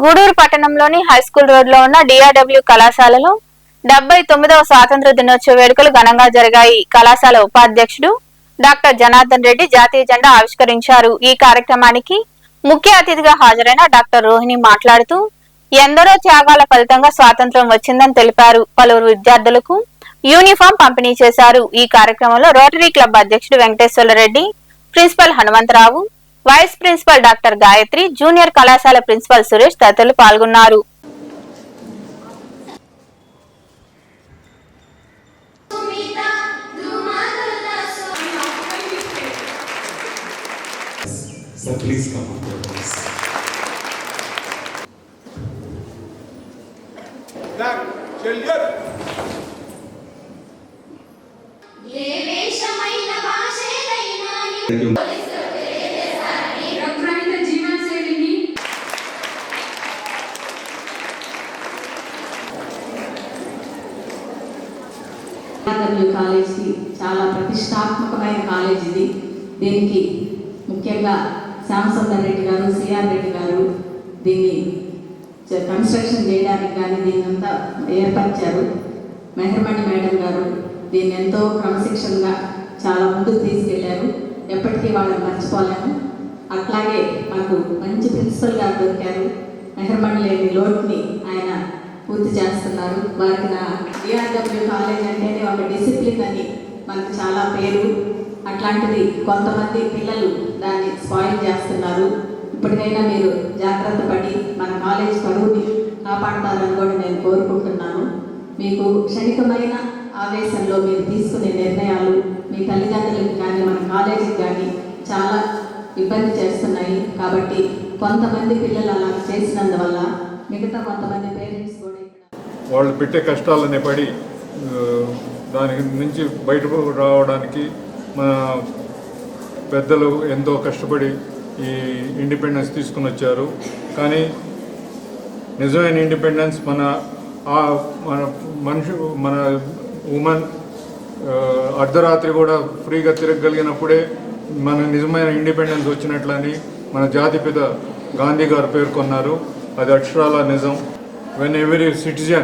గూడూరు పట్టణంలోని హైస్కూల్ రోడ్లో ఉన్న డిఆర్డబ్ల్యూ కళాశాలలో డెబ్బై తొమ్మిదవ స్వాతంత్ర దినోత్సవ వేడుకలు ఘనంగా జరిగాయి. కళాశాల ఉపాధ్యక్షుడు డాక్టర్ జనార్దన్ రెడ్డి జాతీయ జెండా ఆవిష్కరించారు. ఈ కార్యక్రమానికి ముఖ్య అతిథిగా హాజరైన డాక్టర్ రోహిణి మాట్లాడుతూ ఎందరో త్యాగాల ఫలితంగా స్వాతంత్రం వచ్చిందని తెలిపారు. పలువురు విద్యార్థులకు యూనిఫామ్ పంపిణీ చేశారు. ఈ కార్యక్రమంలో రోటరీ క్లబ్ అధ్యక్షుడు Venkateswara Reddy principal Hanumantharao vice principal doctor Gayathri junior కళాశాల ప్రిన్సిపల్ సురేష్ తదితరులు పాల్గొన్నారు So please come on board, please. Black, children. దేవేశమైన భాషేదైనా ఆర్డబ్ల్యూ కాలేజీ చాలా ప్రతిష్టాత్మకమైన కాలేజ్ ఇది. దీనికి ముఖ్యంగా శ్యామసుందర్ రెడ్డి గారు సిఆర్ రెడ్డి గారు దీన్ని కన్స్ట్రక్షన్ చేయడానికి కానీ దీన్ని అంతా ఏర్పరిచారు. మెహర్మణి మేడం గారు దీన్ని ఎంతో క్రమశిక్షణగా చాలా ముందుకు తీసుకెళ్ళారు. ఎప్పటికీ వాళ్ళని మర్చిపోలేము. అట్లాగే మాకు మంచి ప్రిన్సిపల్ గారు దొరికారు. మెహర్మణి లేని లోటుని ఆయన పూర్తి చేస్తున్నారు. వారికి నా డిఆర్డబ్ల్యూ కాలేజ్ అంటేనే ఒక డిసిప్లిన్ అని మనకు చాలా పేరు. అట్లాంటిది కొంతమంది పిల్లలు దాన్ని స్పాయిల్ చేస్తున్నారు. ఇప్పటికైనా మీరు జాగ్రత్త పడి మన కాలేజ్ పరువుని కాపాడతారని కూడా నేను కోరుకుంటున్నాను. మీకు క్షణికమైన ఆవేశంలో మీరు తీసుకునే నిర్ణయాలు మీ తల్లిదండ్రులకు కానీ మన కాలేజీకి కానీ చాలా ఇబ్బంది చేస్తున్నాయి. కాబట్టి కొంతమంది పిల్లలు అలా చేసినందువల్ల మిగతా కొంతమంది వాళ్ళు పెట్టే కష్టాలనే పడి దాని నుంచి బయట రావడానికి మన పెద్దలు ఎంతో కష్టపడి ఈ ఇండిపెండెన్స్ తీసుకుని వచ్చారు. కానీ నిజమైన ఇండిపెండెన్స్ మన మన మనిషి మన ఉమెన్ అర్ధరాత్రి కూడా ఫ్రీగా తిరగగలిగినప్పుడే మన నిజమైన ఇండిపెండెన్స్ వచ్చినట్లని మన జాతిపిత గాంధీ గారు పేర్కొన్నారు. అది అక్షరాల నిజం. When every citizen,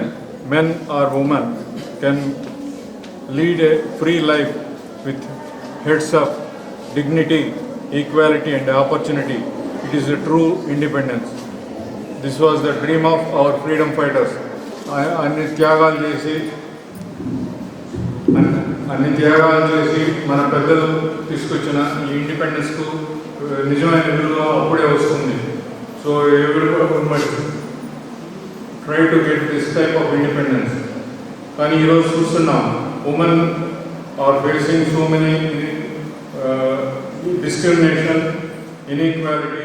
man or woman, can lead a free life with heads up, dignity, equality and opportunity. It is a true independence. This was the dream of our freedom fighters. అన్ని త్యాగాలు చేసి అన్ని- అన్ని త్యాగాలు చేసి మన పెద్దలు తీసుకొచ్చిన ఈ ఇండిపెండెన్స్కు నిజమైన విలువ అప్పుడే వస్తుంది సో ఎవరి try to get this type of independence కానీ ఈరోజు చూస్తున్నాం women are facing so many discrimination inequality